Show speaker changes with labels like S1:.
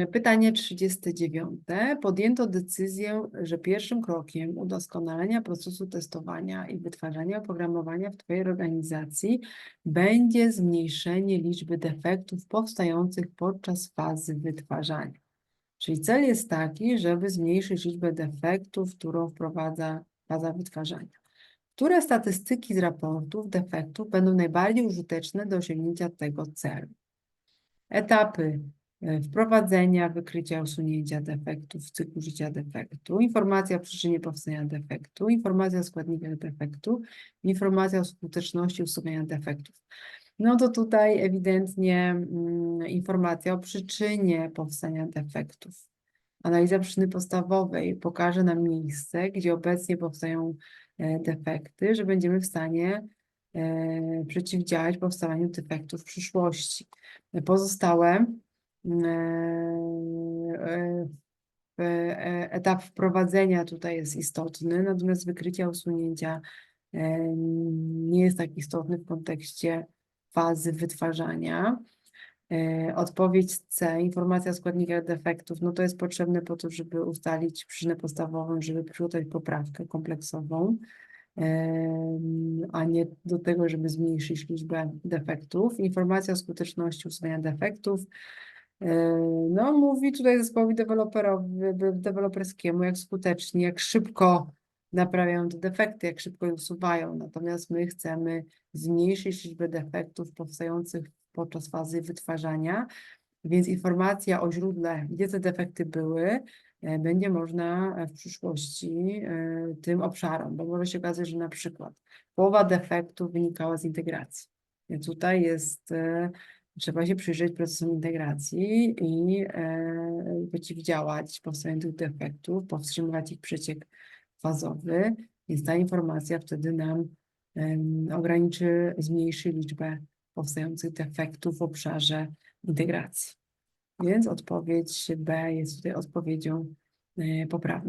S1: Mm, Pytanie 39. Podjęto decyzję, że pierwszym krokiem udoskonalenia procesu testowania i wytwarzania oprogramowania w Twojej organizacji będzie zmniejszenie liczby defektów powstających podczas fazy wytwarzania. Czyli cel jest taki, żeby zmniejszyć liczbę defektów, którą wprowadza faza wytwarzania. Które statystyki z raportów defektów będą najbardziej użyteczne do osiągnięcia tego celu? Etapy wprowadzenia, wykrycia, usunięcia defektów w cyklu życia defektu, informacja o przyczynie powstania defektu, informacja o składnikach defektu, informacja o skuteczności usuwania defektów. No to tutaj ewidentnie mm, informacja o przyczynie powstania defektów. Analiza przyczyny podstawowej pokaże nam miejsce, gdzie obecnie powstają e, defekty, że będziemy w stanie e, przeciwdziałać powstawaniu defektów w przyszłości. Pozostałe e, e, e, etap wprowadzenia tutaj jest istotny, natomiast wykrycia usunięcia e, nie jest tak istotny w kontekście fazy wytwarzania. E, Odpowiedź C, informacja o składnikach defektów, no to jest potrzebne po to, żeby ustalić przyczynę podstawową, żeby przygotować poprawkę kompleksową, a nie do tego, żeby zmniejszyć liczbę defektów. Informacja o skuteczności usuwania defektów, e, no mówi tutaj zespołowi deweloperskiemu, jak skutecznie, jak szybko naprawiają te defekty, jak szybko je usuwają. Natomiast my chcemy zmniejszyć liczbę defektów powstających podczas fazy wytwarzania, więc informacja o źródle, gdzie te defekty były, e, będzie można w przyszłości e, tym obszarom, bo może się okazać, że na przykład połowa defektów wynikała z integracji. Więc tutaj jest, e, trzeba się przyjrzeć procesom integracji i e, przeciwdziałać powstaniu tych defektów, powstrzymywać ich przeciek fazowy, więc ta informacja wtedy nam em, ograniczy, zmniejszy liczbę powstających defektów w obszarze integracji. Więc odpowiedź B jest tutaj odpowiedzią e, poprawną.